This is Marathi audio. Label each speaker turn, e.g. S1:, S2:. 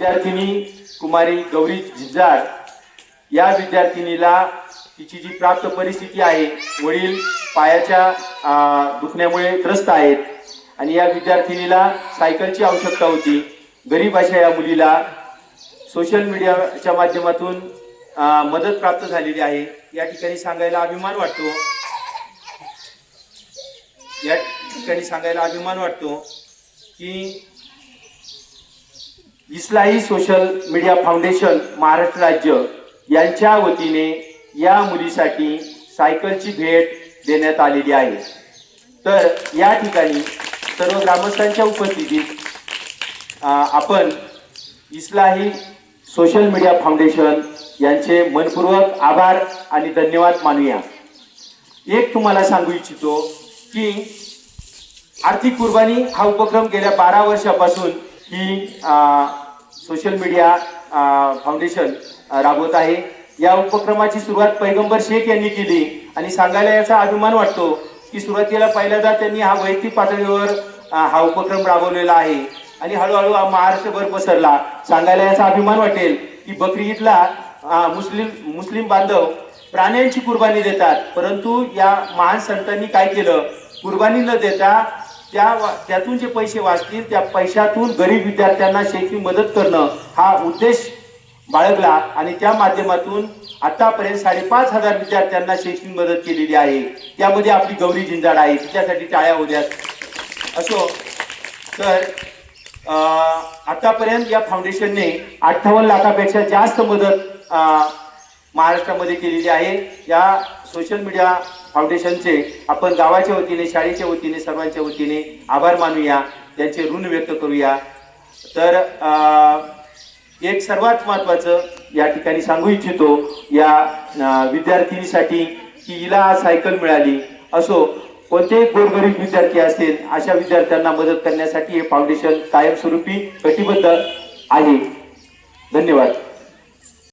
S1: विद्यार्थिनी कुमारी गौरी झिंजार या विद्यार्थिनीला तिची जी प्राप्त परिस्थिती आहे वडील पायाच्या दुखण्यामुळे त्रस्त आहेत आणि या विद्यार्थिनीला सायकलची आवश्यकता होती. गरीब अशा या मुलीला सोशल मीडियाच्या माध्यमातून मदत प्राप्त झालेली आहे. या ठिकाणी सांगायला अभिमान वाटतो. या ठिकाणी सांगायला अभिमान वाटतो की Islahi social media foundation Maharashtra राज्य यांच्या वतीने या मुलीसाठी सायकलची भेट देण्यात आलेली आहे. तर या ठिकाणी सर्व ग्रामस्थांच्या उपस्थितीत आपण इस्लाही सोशल मीडिया फाउंडेशन यांचे मनपूर्वक आभार आणि धन्यवाद मानूया. एक तुम्हाला सांगू इच्छितो की आर्थिक कुर्बानी हा उपक्रम गेल्या बारा वर्षापासून ही सोशल मीडिया फाउंडेशन राबवत आहे. या उपक्रमाची सुरुवात पैगंबर शेख यांनी केली आणि सांगायला याचा अभिमान वाटतो की सुरुवातीला पहिल्यांदा त्यांनी हा वैयक्तिक पातळीवर हा उपक्रम राबवलेला आहे. आणि हळूहळू हा महाराष्ट्रभर पसरला. सांगायला याचा अभिमान वाटेल की बकरी ईदला मुस्लिम मुस्लिम बांधव प्राण्यांची कुर्बानी देतात. परंतु या महान संतांनी काय केलं? कुर्बानी न देता त्या वा- त्यातून जे पैसे वाचतील त्या पैशातून गरीब विद्यार्थ्यांना शैक्षणिक मदत करणं हा उद्देश बाळगला आणि त्या माध्यमातून आतापर्यंत साडेपाच हजार विद्यार्थ्यांना शैक्षणिक मदत केलेली आहे. त्यामध्ये आपली गौरी जिंजाड आहे. तिच्यासाठी टाळ्या होत्यात असो तर आतापर्यंत या फाउंडेशनने अठ्ठावन्न लाखापेक्षा जास्त मदत महाराष्ट्रामध्ये केलेली आहे. या सोशल मीडिया फाउंडेशनचे आपण गावाच्या वतीने शाळेच्या वतीने सर्वांच्या वतीने आभार मानूया. त्यांचे ऋण व्यक्त करूया. तर एक सर्वात महत्वाचं या ठिकाणी सांगू इच्छितो या विद्यार्थिनीसाठी की हिला सायकल मिळाली. असो कोणतेही गोरगरीब विद्यार्थी असेल अशा विद्यार्थ्यांना मदत करण्यासाठी हे फाउंडेशन कायमस्वरूपी कटिबद्ध आहे. धन्यवाद.